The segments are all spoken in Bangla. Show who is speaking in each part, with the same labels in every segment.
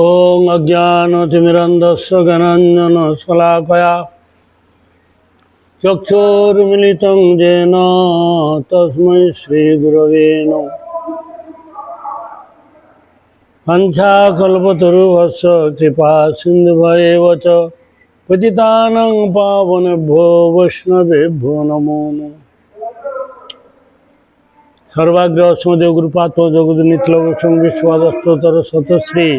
Speaker 1: ॐ अज्ञानतिमिरन्धस्य ज्ञानाञ्जन शलाकया चक्षुर्मिलितं येन तस्मै श्रीगुरवे नमः पञ्चाकल्पतरुभस्य कृपा सिन्धुभयेव च पतितानां पावनेभ्यो वैष्णवेभ्यो नमो नमः সর্বাগ্রস্মদেব গুরুপাত্র জগৎ নিত্যলবসং বিশ্বদস্তর শতশ্রী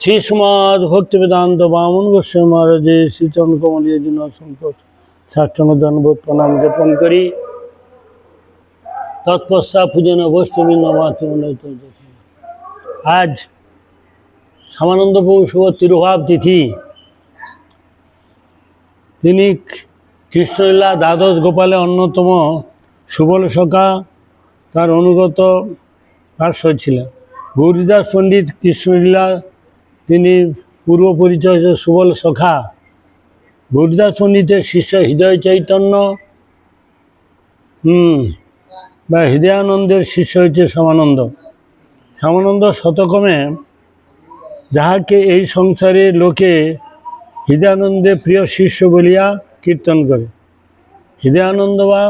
Speaker 1: শ্রীসমাদ ভক্তি বেদান্ত বামন গোস্বামী মহারাজ শ্রীচরণ কমলীয় জন সংকোচ সাষ্টাঙ্গ দণ্ডবোধ প্রণাম জ্ঞাপন করি। তৎপশ্চাৎ পূজন বৈষ্ণবী নবাতি আজ সামানন্দ প্রভু শুভ তিরুভাব তিথি। তিনি কৃষ্ণলীলা দ্বাদশ গোপালে অন্যতম সুবল সখা তার অনুগত পার্শ্ব ছিলেন। গৌরীদাস পণ্ডিত কৃষ্ণলীলা, তিনি পূর্ব পরিচয় সুবল সখা। গৌরীদাস পণ্ডিতের শিষ্য হৃদয় চৈতন্য। বা হৃদয়ানন্দের শিষ্য হচ্ছে শ্যামানন্দ। শ্যামানন্দ শতকমে যাহাকে এই সংসারে লোকে হৃদয়ানন্দে প্রিয় শিষ্য বলিয়া কীর্তন করে। হৃদয়ানন্দ বা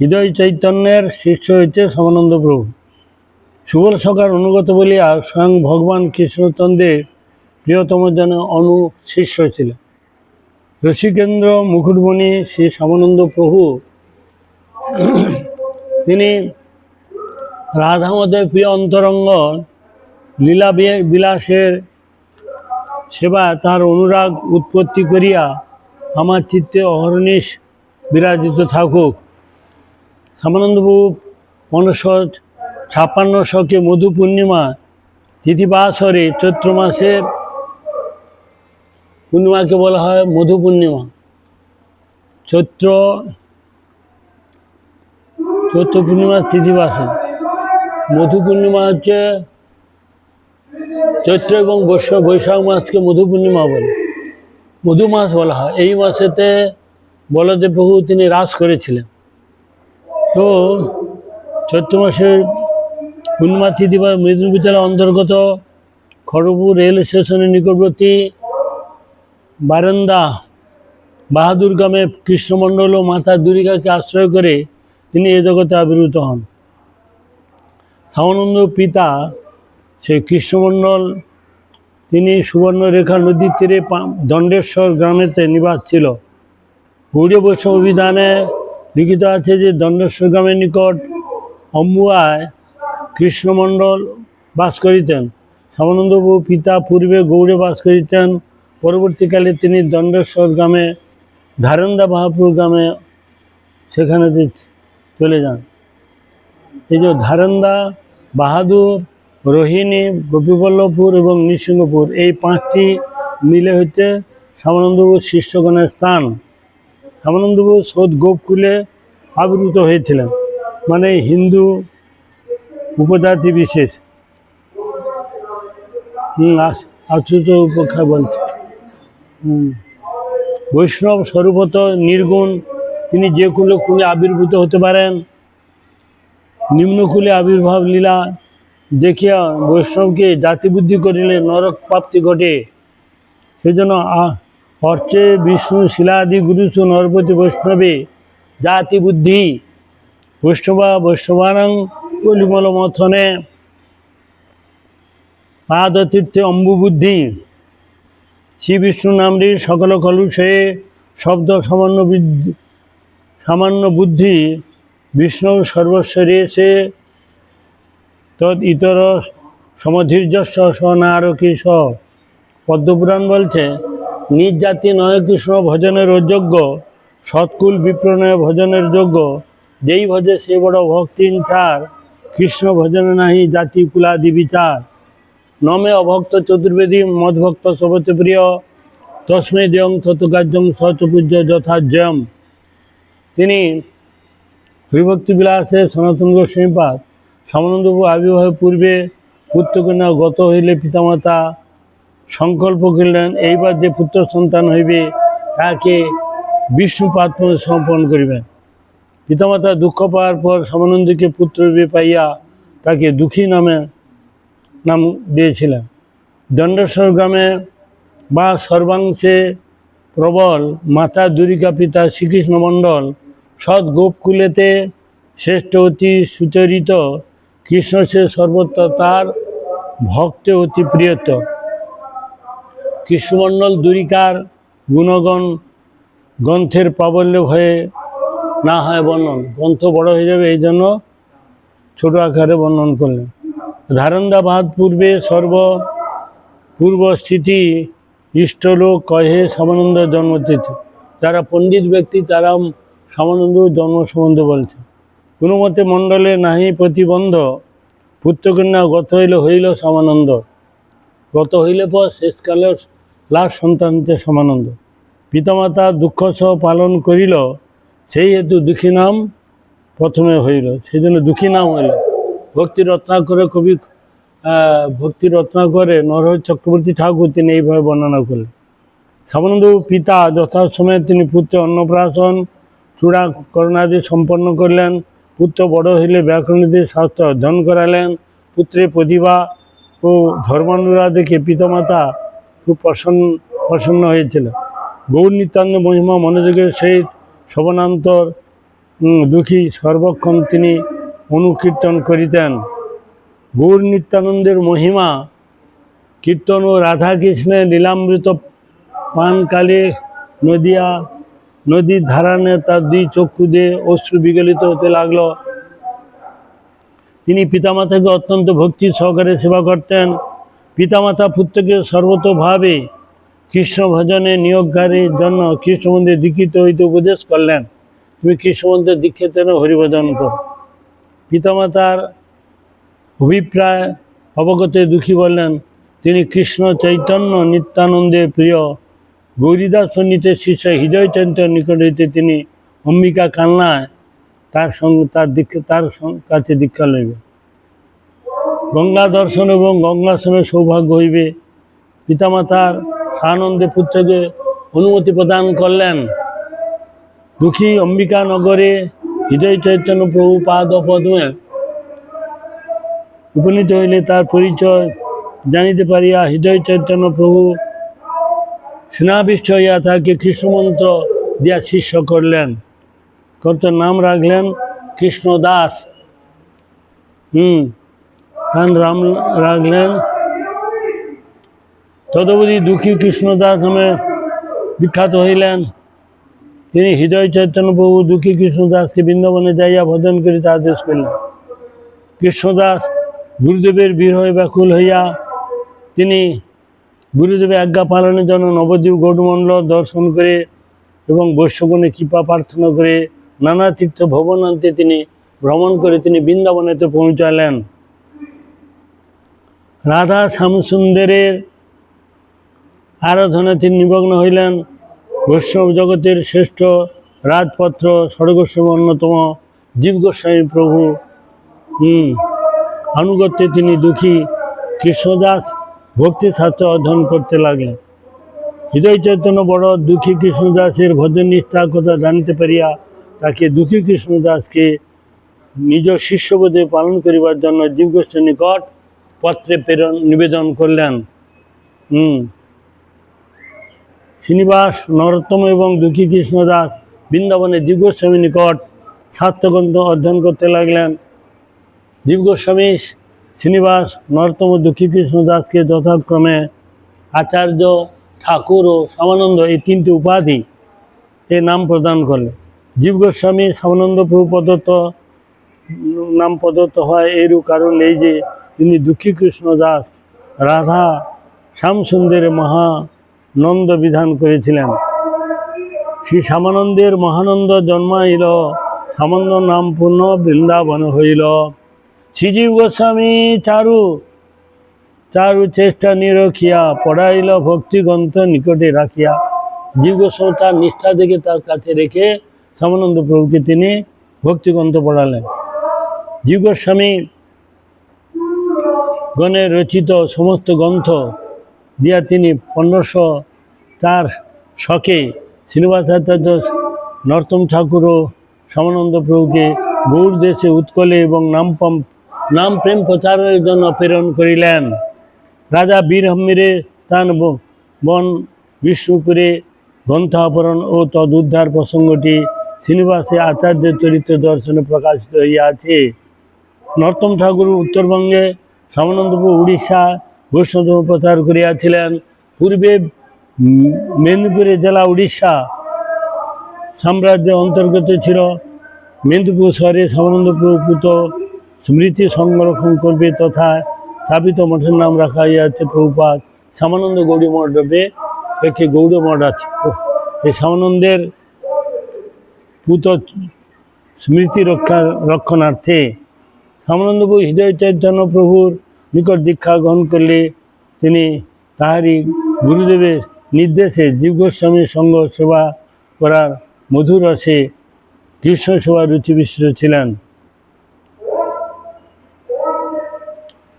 Speaker 1: হৃদয় চৈতন্যের শিষ্য হচ্ছে সমানন্দ প্রভু। সুবল সকার অনুগত বলিয়া স্বয়ং ভগবান কৃষ্ণচন্দ্রের প্রিয়তম যেন অনু শিষ্য ছিলেন। রসিকেন্দ্র মুকুটমণি শ্রী শ্যামানন্দ প্রভু, তিনি রাধামদের প্রিয় অন্তরঙ্গ লীলা বিলাসের সেবা তার অনুরাগ উৎপত্তি করিয়া আমার চিত্তে অহর্নিশ বিরাজিত থাকুক। শ্যামানন্দবাবু পনেরোশো ছাপ্পান্ন শকে মধু পূর্ণিমা তিথিবাসরে চৈত্র মাসের পূর্ণিমাকে বলা হয় মধু পূর্ণিমা। চৈত্র চৈত্র পূর্ণিমা তিথিবাসে মধু পূর্ণিমা হচ্ছে চৈত্র এবং বৈশাখ বৈশাখ মাসকে মধু পূর্ণিমা বলে। মধু মাস বলা হয়। এই মাসেতে বলদেব প্রভু তিনি রাস করেছিলেন। তো চৈত্র মাসের পূর্ণিমা দিবস বা মৃদু বিদ্যালয় অন্তর্গত খড়গপুর রেল স্টেশনের নিকটবর্তী বারান্দা বাহাদুর গ্রামে কৃষ্ণমণ্ডল ও মাতা দুর্গাকে আশ্রয় করে তিনি এ জগতে আবির্ভূত হন। সামানন্দ পিতা সেই কৃষ্ণমণ্ডল, তিনি সুবর্ণরেখা নদীর তীরে দণ্ডেশ্বর গ্রামেতে নিবাস ছিল। গৌরী বৈষ্ণব অভিধানে লিখিত আছে যে দণ্ডেশ্বর গ্রামের নিকট অম্বুয়ায় কৃষ্ণমণ্ডল বাস করিতেন। শ্যামানন্দবাবু পিতা পূর্বে গৌড়ে বাস করিতেন। পরবর্তীকালে তিনি দণ্ডেশ্বর গ্রামে, ধারন্দা বাহাপুর গ্রামে সেখানে চলে যান। এই যে ধারন্দা, বাহাদুর, রোহিণী, গোপীবল্লভপুর এবং নৃসিংহপুর এই পাঁচটি মিলে হচ্ছে শ্যামানন্দবাবুর শিষ্যগণের স্থান। শ্যামানন্দবাবু সৌদ গোপকুলে আবির্ভূত হয়েছিলেন। মানে হিন্দু উপজাতি বিশেষ। আচ্যুত উপেক্ষা বলছে। বৈষ্ণব স্বরূপত নির্গুণ। তিনি যে কুলে কুলে আবির্ভূত হতে পারেন নিম্নকুলে আবির্ভাব লীলা দেখিয়া বৈষ্ণবকে জাতিবুদ্ধি করিলে নরক প্রাপ্তি ঘটে। সেজন্য অর্চে বিষ্ণু শিলাদি গুরুসু নরপতি বৈষ্ণবে জাতি বুদ্ধি বৈষ্ণবা বৈষ্ণবানাং কলিমল মথনে। পাদতীর্থে অম্বুবুদ্ধি। শ্রী বিষ্ণু নামরি সকল কলুষে শব্দ সামান্য সামান্য বুদ্ধি। বিষ্ণু সর্বস্বরে সে তদ ইতর সমধীর্যস্ব সনারকী স পদ্মপুরাণ বলছে নিজ জাতি নয় কৃষ্ণ ভজনের যোগ্য, সৎকুল বিপ্রণয় ভজনের যোগ্য। যেই ভজে সে বড় ভক্তিন চার কৃষ্ণ ভজনে নাহি জাতি কুলাদি বিচার। নমে অভক্ত চতুর্বেদী মদভক্ত সবতে প্রিয়, তস্মৈ দেয়ং তৎকার্যং সচপূজ্য যথাজ্যম। তিনি হরিভক্তি বিলাসে সনাতন গোস্বামীপাদ সমানন্দবাবু আবির্ভাবের পূর্বে পুত্রকন্যা গত হইলে পিতামাতা সংকল্প করিলেন, এইবার যে পুত্র সন্তান হইবে, তাকে বিষ্ণুপাদ সমর্পণ করিবেন। পিতামাতা দুঃখ পাওয়ার পর সমানন্দকে পুত্ররূপে পাইয়া তাকে দুঃখী নামে নাম দিয়েছিলেন। দণ্ডেশ্বর গ্রামে বা সর্বাংশে প্রবল মাতা দুরিকা পিতা শ্রীকৃষ্ণ মণ্ডল সৎ গোপকুলেতে শ্রেষ্ঠ অতি সুচরিত কৃষ্ণ সে সর্বত্র তার ভক্তে অতি প্রিয়ত কৃষ্ণমণ্ডল দুরিকার গুণগণ গ্রন্থের প্রাবল্য হয়ে না হয় বর্ণন। গ্রন্থ বড় হয়ে যাবে এই জন্য ছোট আকারে বর্ণন করলেন ধারণদাবাদ পূর্বে সর্ব পূর্বস্থিতি ইষ্টলোক কহে সমানন্দ জন্মতিথি। যারা পণ্ডিত ব্যক্তি তারা সমানন্দ জন্ম সম্বন্ধে বলছে। কোনো মতে মণ্ডলে নাহি প্রতিবন্ধ, পুত্রকন্যা গত হইলে হইল সমানন্দ। গত হইলে পর শেষকালে লাস্ট সন্তানতে সমানন্দ। পিতামাতা দুঃখ সহ পালন করিল, সেই হেতু দুঃখী নাম প্রথমে হইল সেই জন্য দুঃখী নাম হইল। ভক্তি রত্নাকরে কবি ভক্তি রত্নাকরে নরহরি চক্রবর্তী ঠাকুর তিনি এইভাবে বর্ণনা করলেন। সামানন্দ পিতা যথাসময়ে তিনি পুত্র অন্নপ্রাশন, চূড়া করণাদি সম্পন্ন করলেন, পুত্র বড় হইলে ব্যাকরণীতি শাস্ত্র অধ্যয়ন করালেন, পুত্রের প্রতিভা ও ধর্মানুরা দেখে পিতামাতা খুব প্রসন্ন প্রসন্ন হয়েছিল। গৌর নিত্যানন্দ মহিমা মনোযোগের সহিত শোভনান্তর দুঃখী সর্বক্ষণ তিনি অনুকীর্তন করিতেন। গৌর নিত্যানন্দের মহিমা, কীর্তন ও রাধাকৃষ্ণের লীলামৃত পানকালে নদিয়া, নদীর ধারানে তার দুই চক্ষু দিয়ে অশ্রু বিগলিত হতে লাগল। তিনি পিতামাতাকে অত্যন্ত ভক্তি সহকারে সেবা করতেন। পিতামাতা পুত্রকে সর্বতভাবে কৃষ্ণ ভজনে নিয়োগকারীর জন্য কৃষ্ণ মন্দিরে দীক্ষিত হইতে উপদেশ করলেন। তুমি কৃষ্ণ মন্দিরে দীক্ষিত হরিভজন কর। পিতামাতার অভিপ্রায় অবগত দুঃখী বললেন, তিনি কৃষ্ণ চৈতন্য নিত্যানন্দের প্রিয়। গৌরীদাস পণ্ডিতের শিষ্য হৃদয় চৈতন্য নিকট হইতে তিনি অম্বিকা কান্নায় তার সঙ্গে তার দীক্ষা, তার কাছে দীক্ষা লইবে গঙ্গা দর্শন এবং গঙ্গাসনের সৌভাগ্য হইবে। পিতামাতার আনন্দে পুত্রকে অনুমতি প্রদান করলেন। দুঃখী অম্বিকা নগরে হৃদয় চৈতন্য প্রভু পাদ পদ্মে উপনীত হইলে তার পরিচয় জানিতে পারিয়া হৃদয় চৈতন্য প্রভু স্নেহাবিষ্ট হইয়া তাকে কৃষ্ণমন্ত্র দিয়া শিষ্য করলেন। কত নাম রাখলেন কৃষ্ণদাস। হুম। তার রাম রাখলেন। তদবধি দুঃখী কৃষ্ণদাস নামে বিখ্যাত হইলেন। তিনি হৃদয় চৈতন্য প্রভু দুঃখী কৃষ্ণদাসকে বৃন্দাবনে যাইয়া ভজন করিতে আদেশ করলেন। কৃষ্ণদাস গুরুদেবের বিরহে ব্যাকুল হইয়া তিনি গুরুদেবের আজ্ঞা পালনের জন্য নবদ্বীপ গৌরমণ্ডল দর্শন করে এবং বৈশ্যগণে কৃপা প্রার্থনা করে নানা তীর্থ ভবন ভবনান্তে তিনি ভ্রমণ করে তিনি বৃন্দাবনেতে পৌঁছালেন। রাধা শ্যামসুন্দরের আরাধনা তিনি নিমগ্ন হইলেন। বৈষ্ণব জগতের শ্রেষ্ঠ রাজপত্র ষড়গোস্বামী অন্যতম জীব গোস্বামী প্রভু। আনুগত্যে তিনি দুঃখী কৃষ্ণদাস ভক্তি শাস্ত্র অধ্যয়ন করতে লাগলেন। হৃদয় চৈতন্য বড় দুঃখী কৃষ্ণদাসের ভজন নিষ্ঠার কথা জানিতে পারিয়া তাকে দুঃখী কৃষ্ণদাসকে নিজ শিষ্যবোধে পালন করিবার জন্য জীবগোষ্ঠীর নিকট পত্রে প্রেরণ, নিবেদন করলেন। হুম। শ্রীনিবাস নরোত্তম এবং দুঃখী কৃষ্ণদাস বৃন্দাবনে জীবগোস্বামী নিকট শাস্ত্রগ্রন্থ অধ্যয়ন করতে লাগলেন। জীবগোস্বামী শ্রীনিবাস নরোত্তম দুঃখী কৃষ্ণদাসকে যথাক্রমে আচার্য ঠাকুর ও সামানন্দ এই তিনটি উপাধি এ নাম প্রদান করলেন। জীব গোস্বামী সামানন্দ প্রভু প্রদত্ত নাম প্রদত্ত হয় এরও কারণ এই যে তিনি দুঃখী কৃষ্ণ দাস রাধা শ্যামসুন্দরের মহানন্দ বিধান করেছিলেন। শ্রী শ্যামানন্দের মহানন্দ জন্মাইল সামান্য নাম পূর্ণ বৃন্দাবন হইল। শ্রীজীব গোস্বামী চারু চারু চেষ্টা নিরখিয়া পড়াইল, ভক্তিগ্রন্থ নিকটে রাখিয়া। জীব গোস্বামী তার নিষ্ঠা দেখে তার কাছে রেখে শ্যামানন্দ প্রভুকে তিনি ভক্তিগ্রন্থ পড়ালেন। জীব গোস্বামী গণের রচিত সমস্ত গ্রন্থ দিয়া তিনি পনেরোশো তার শখে শ্রীনিবাসাচার্য নর্তম ঠাকুর ও শ্যামানন্দ প্রভুকে গৌর দেশে উৎকলে এবং নাম পম- নাম প্রেম প্রচারের জন্য প্রেরণ করিলেন। রাজা বীরহম্মীরে স্থান ব- বন বিষ্ণুপুরে গ্রন্থাপরণ ও তদুদ্ধার প্রসঙ্গটি শ্রীনিবাসে আচার্যের চরিত্র দর্শনে প্রকাশিত হইয়াছে। নর্তম ঠাকুর উত্তরবঙ্গে সামানন্দপুর উড়িষ্যা বৈষ্ণব প্রচার করিয়াছিলেন। পূর্বে উম, মেদিনীপুরে জেলা উড়িষ্যা সাম্রাজ্যের অন্তর্গত ছিল। মেদিনীপুর শহরে সামানন্দপুর পুত স্মৃতি সংরক্ষণ করবে তথা স্থাপিত মঠের নাম রাখা হইয়াছে প্রভুপাত সামানন্দ গৌরী মণ্ডপে একটি গৌড় মঠ আছে। এই সামানন্দের পুত স্মৃতি রক্ষা রক্ষণার্থে সামানন্দপুর হৃদয় চৈতন্য প্রভুর নিকট দীক্ষা গ্রহণ করলে তিনি তাহারই গুরুদেবের নির্দেশে দীর্ঘস্বামীর সঙ্গ সেবা করার মধুর রসে কৃষ্ণ সেবা রুচিবিষ্ট ছিলেন।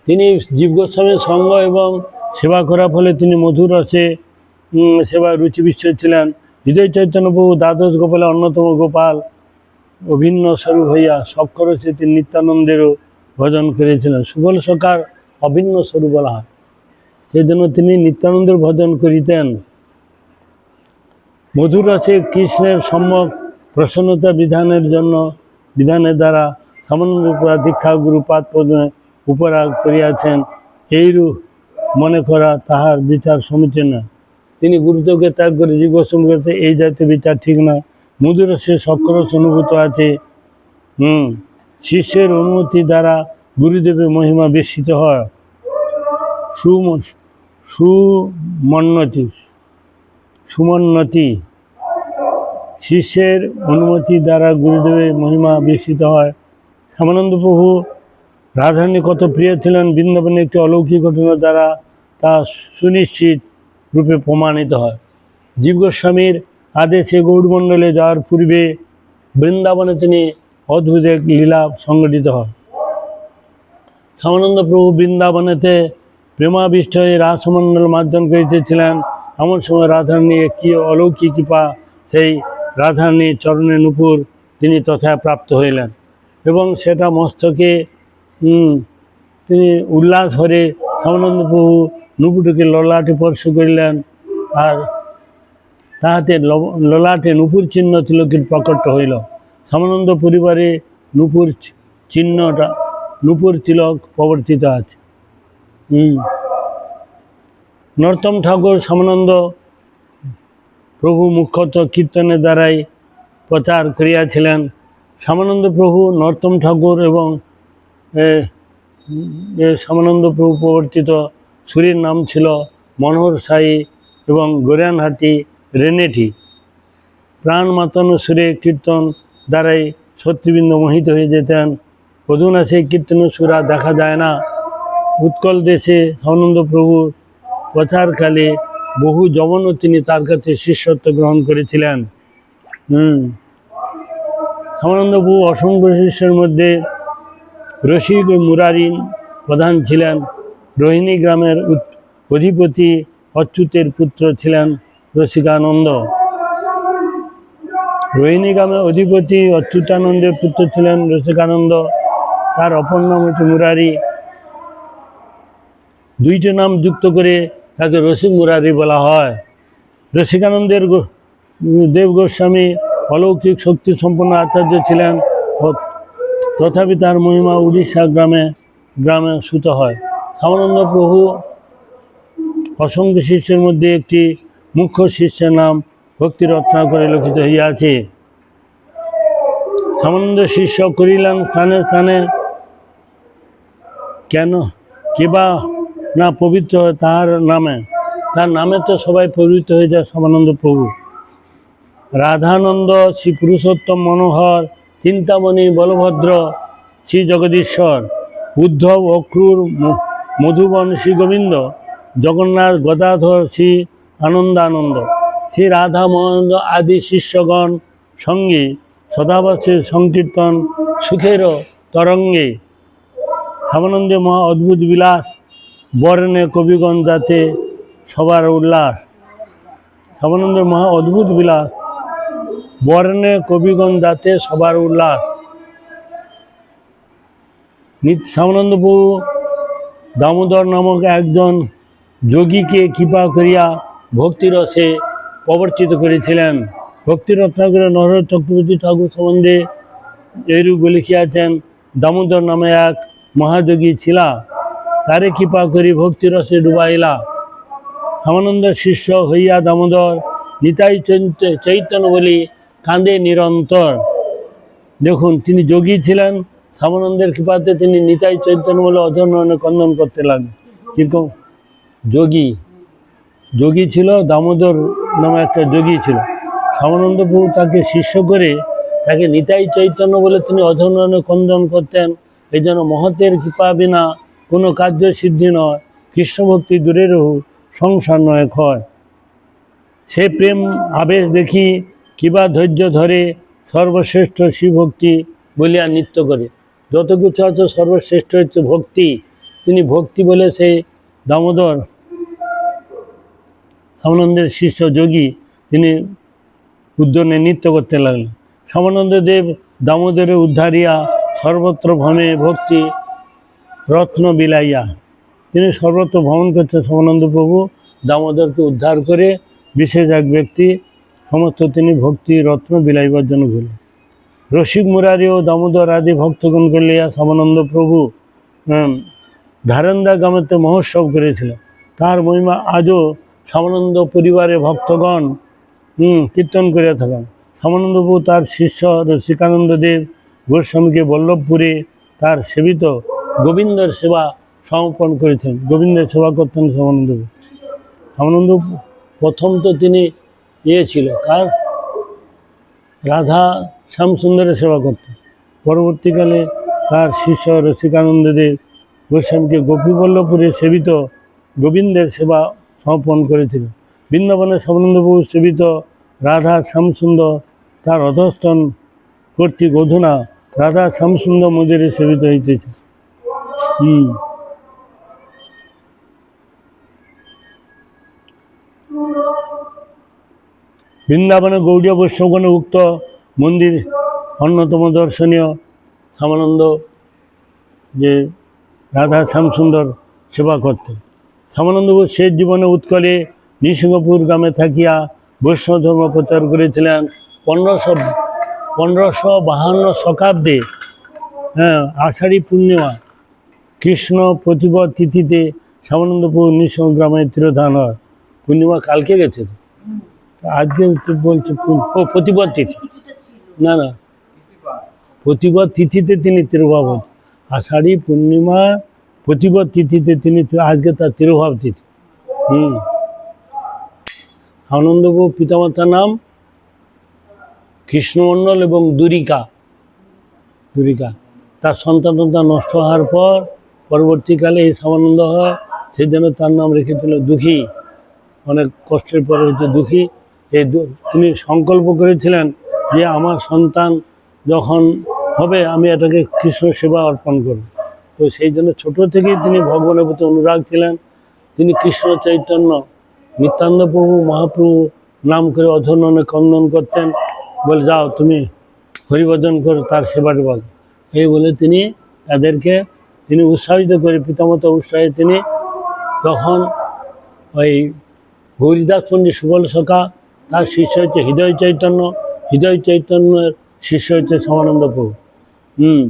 Speaker 1: তিনি জীব গোস্বামীর সঙ্গ এবং সেবা করার ফলে তিনি মধুর রসে সেবা রুচিবিষ্ট ছিলেন। হৃদয় চৈতন্য প্রভু দ্বাদশ গোপালের অন্যতম গোপাল অভিন্ন স্বরূপ হইয়া সক্ষরসে তিনি নিত্যানন্দেরও ভজন করেছিলেন। সুবল সকার অভিন্ন স্বরূপ বলা হয়। সেই জন্য তিনি নিত্যানন্দের ভজন করিতেন। মধুর রসে কৃষ্ণের সম্যক প্রসন্নতা বিধানের জন্য, বিধানের দ্বারা সামান্য দীক্ষা গুরুপাদ পদে উপরাগ করিয়াছেন। এইরূপ মনে করা তাহার বিচার সমীচীন। নয়। তিনি গুরুত্বকে ত্যাগ করে জিজ্ঞাসন করতে এই জাতীয় বিচার ঠিক না মধুর সে সক্ষরস অনুভূত আছে। হুম, শিষ্যের অনুমতি দ্বারা গুরুদেবের মহিমা বিস্মিত হয়। সুম সুমন্নতি সুমন্নতি। শিষ্যের অনুমতি দ্বারা গুরুদেবের মহিমা বিস্মিত হয়। শ্যামানন্দ প্রভু রাধারানী কত প্রিয় ছিলেন, বৃন্দাবনের একটি অলৌকিক ঘটনা দ্বারা তা সুনিশ্চিত রূপে প্রমাণিত হয়। জীব গোস্বামীর আদেশে গৌরমণ্ডলে যাওয়ার পূর্বে বৃন্দাবনে তিনি অদ্ভুত এক লীলা সংগঠিত হয়। শ্যামানন্দ প্রভু বৃন্দাবনেতে প্রেমাবিষ্ট হয়ে রাসমণ্ডল মার্জন করিতেছিলেন। এমন সময় রাধারানী কি অলৌকিক কৃপা, সেই রাধারানীর চরণে নুপুর তিনি তথা প্রাপ্ত হইলেন এবং সেটা মস্তকে তিনি উল্লাস হরে শ্যামানন্দ প্রভু নুপুরটিকে ললাটে স্পর্শ করিলেন আর তাহাতে ললাটে নুপুর চিহ্ন তিলকের প্রকট হইল। শ্যামানন্দ পরিবারে নুপুর চিহ্নটা নুপুর তিলক প্রবর্তিত আছে নর্তম ঠাকুর সামানন্দ, প্রভু মুখ্যত কীর্তনের দ্বারাই প্রচার করিয়াছিলেন। শ্যামানন্দ প্রভু, নর্তম ঠাকুর এবং শ্যামানন্দ প্রভু প্রবর্তিত সুরের নাম ছিল মনোহর সাই এবং গোরিয়ানহাটি রেনেটি প্রাণ মাতানো সুরে কীর্তন দ্বারাই শত্রুবৃন্দ মোহিত হয়ে যেতেন। অধুনা সেই কীর্তন সুরা দেখা যায় না। উৎকল দেশে আনন্দ প্রভুর প্রচারকালে বহু যবনও তিনি তার কাছে শিষ্যত্ব গ্রহণ করেছিলেন। হুম। অসংখ্য শিষ্যের মধ্যে রসিক ও মুরারি প্রধান ছিলেন। রোহিণী গ্রামের অধিপতি অচ্যুতের পুত্র ছিলেন রসিকানন্দ। রোহিণী গ্রামের অধিপতি অচ্যুতানন্দের পুত্র ছিলেন রসিকানন্দ। তার অপর নাম হচ্ছে মুরারি দুইটি নাম যুক্ত করে তাকে রসিক মুরারি বলা হয়। রসিকানন্দের দেব গোস্বামী অলৌকিক শক্তি সম্পন্ন আচার্য ছিলেন তথাপি তার মহিমা উড়িষ্যা গ্রামে গ্রামে সুত হয়। সামানন্দ প্রভু অসংখ্য শিষ্যের মধ্যে একটি মুখ্য শিষ্যের নাম ভক্তি রত্নাকরে লিখিত হইয়াছে। সামানন্দ শিষ্য করিলেন স্থানে স্থানে কেন? কিবা না পবিত্র হয় তাহার নামে। তার নামে তো সবাই পবিত্র হয়ে যায় সমানন্দ প্রভু। রাধানন্দ শ্রী পুরুষোত্তম মনোহর, চিন্তামণি বলভদ্র, শ্রী জগদীশ্বর, উদ্ধব অক্রুর মধুবন শ্রী গোবিন্দ, জগন্নাথ গদাধর শ্রী আনন্দানন্দ, শ্রী রাধা মোহন আদি শিষ্যগণ, সঙ্গে সদাবাসের সংকীর্তন সুখের তরঙ্গে শ্যামানন্দে মহা অদ্ভুত বিলাস বর্ণে কবিগণ যাতে সবার উল্লাস। শ্যামানন্দের মহা অদ্ভুত বিলাস বর্ণে কবিগণ যাতে সবার উল্লাস। নিত প্রভু দামোদর নামক একজন যোগীকে কৃপা করিয়া ভক্তিরসে প্রবর্তিত করেছিলেন। ভক্তি রত্নাকর নরহর চক্রবর্তী ঠাকুর সম্বন্ধে এইরূপ লিখিয়াছেন দামোদর নামে এক মহাযোগী ছিলা তারে কৃপা করি ভক্তিরসে ডুবাইলা। রামানন্দ শিষ্য হইয়া দামোদর, নিতাই চৈত- চৈতন্য বলি কাঁদে নিরন্তর। দেখুন, তিনি যোগী ছিলেন রামানন্দের কৃপাতে তিনি নিতাই চৈতন্য বলে অধর্ণনে কন্দন করতে লাগলেন। কিন্তু যোগী যোগী ছিল, দামোদর নামে একটা যোগী ছিল। শ্যামানন্দ প্রভু তাকে শিষ্য করে তাকে নিতাই চৈতন্য বলে তিনি অধর্ণনে কন্দন করতেন। এই জন্য মহতের কৃপা বিনা কোনো কার্য সিদ্ধি নয়। কৃষ্ণভক্তি দূরে রহু, সংসার নয় ক্ষয়। সে প্রেম আবেশ দেখি কিবা ধৈর্য ধরে সর্বশ্রেষ্ঠ শিবভক্তি বলিয়া নৃত্য করে। যত কিছু আছে সর্বশ্রেষ্ঠ হচ্ছে ভক্তি। তিনি ভক্তি বলে সেই দামোদর রামানন্দের শিষ্য যোগী। তিনি উদ্যানে নৃত্য করতে লাগলেন। শ্যামানন্দ দেব দামোদরে উদ্ধারিয়া সর্বত্র ভ্রমে ভক্তি রত্ন বিলাইয়া। তিনি সর্বত্র ভ্রমণ করছে শ্যামানন্দ প্রভু। দামোদরকে উদ্ধার করে বিশেষ এক ব্যক্তি, সমস্ত তিনি ভক্তি রত্ন বিলাইবার জন্য ঘুরলেন রসিক মুরারি ও দামোদর আদি ভক্তগণ করলিয়া সমানন্দ প্রভু ধারন্দা গ্রামেতে মহোৎসব করেছিলেন। তার মহিমা আজও সমানন্দ পরিবারের ভক্তগণ কীর্তন করিয়া থাকেন। প্রভু তার শিষ্য রসিকানন্দ দেব গোস্বামীকে বল্লভপুরে তার সেবিত গোবিন্দর সেবা সমর্পণ করেছেন। গোবিন্দের সেবা করতেন শ্যামানন্দ শ্যামানন্দ প্রথম তো তিনি ইয়ে ছিল, কার? রাধা শ্যামসুন্দরের সেবা করতেন। পরবর্তীকালে তার শিষ্য রসিকানন্দদেব গোস্বামীকে গোপীবল্লভপুরে সেবিত গোবিন্দের সেবা সমর্পণ করেছিলেন বৃন্দাবনে শ্যামানন্দবাবু সেবিত রাধা শ্যামসুন্দর তার অধস্তন কর্তৃক অধুনা রাধা শ্যামসুন্দর মন্দিরে সেবিত হইতেছে। হুম। বৃন্দাবনে গৌড়ীয় বৈষ্ণবগণে উক্ত মন্দির অন্যতম দর্শনীয় শ্যামানন্দ, যে রাধা শ্যামসুন্দর সেবা করতেন। শ্যামানন্দবাবু শেষ জীবনে উৎকলে নৃসিংহপুর গ্রামে থাকিয়া বৈষ্ণব ধর্ম প্রচার করেছিলেন পনেরোশো পনেরোশো বাহান্ন শতাব্দে হ্যাঁ আষাঢ়ী পূর্ণিমা, কৃষ্ণ প্রতিপদ তিথিতে শ্যামানন্দপুর নৃসিংহ গ্রামে তিরোধান হয়। পূর্ণিমা কালকে গেছে? আজকে বলছে প্রতিপদ তিথি। না না, প্রতিপদ তিথিতে তিনি তিরোভাব হন। আষাঢ়ী পূর্ণিমা প্রতিপদ তিথিতে তিনি আজকে তার তিরোভাব তিথি। হুম আনন্দবাবু পিতামাতার নাম কৃষ্ণমণ্ডল এবং দুরিকা। দুরিকা। তার সন্তান সন্তানতা নষ্ট হওয়ার পর পরবর্তীকালে এই সামানন্দ হয়। সেই জন্য তার নাম রেখেছিল দুঃখী। অনেক কষ্টের পরে হচ্ছে দুঃখী। এই তিনি সংকল্প করেছিলেন যে আমার সন্তান যখন হবে আমি এটাকে কৃষ্ণ সেবা অর্পণ করব। তো সেই জন্য ছোট থেকেই তিনি ভগবানের প্রতি অনুরাগ ছিলেন। তিনি কৃষ্ণ চৈতন্য, নিত্যানন্দ প্রভু, মহাপ্রভু নাম করে অধর্ণনে কন্দন করতেন। বলে, যাও, তুমি হরিভজন করো, তার সেবাটা বল। এই বলে তিনি তাদেরকে, তিনি উৎসাহিত করে পিতামাতা উৎসাহে তিনি তখন ওই গৌরীদাস পণ্ডিত সুবল সখা, তার শিষ্য হচ্ছে হৃদয় চৈতন্য, হৃদয় চৈতন্যের শিষ্য হচ্ছে সমানন্দ প্রভু। হুম,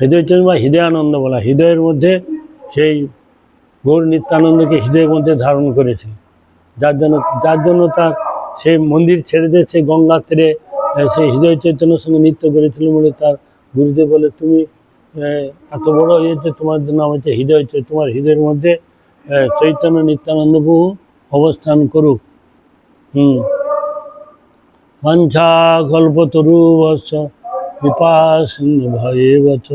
Speaker 1: হৃদয় চৈতন্য বা হৃদয়ানন্দ বলা, হৃদয়ের মধ্যে সেই গৌর নিত্যানন্দকে হৃদয়ের মধ্যে ধারণ করেছে যার জন্য যার জন্য তার সেই মন্দির ছেড়ে দিয়ে সেই গঙ্গা তীরে সেই হৃদয় চৈতন্যের সঙ্গে নৃত্য করেছিল বলে তার গুরুদেব বলে, তুমি এত বড় হয়েছে তোমার জন্য হচ্ছে হৃদয় তোমার হৃদয়ের মধ্যে চৈতন্য নিত্যানন্দ প্রভু অবস্থান করুক। হুম। বাঞ্ছা কল্পতরু বৎস বিপাস ভয়ে বৎস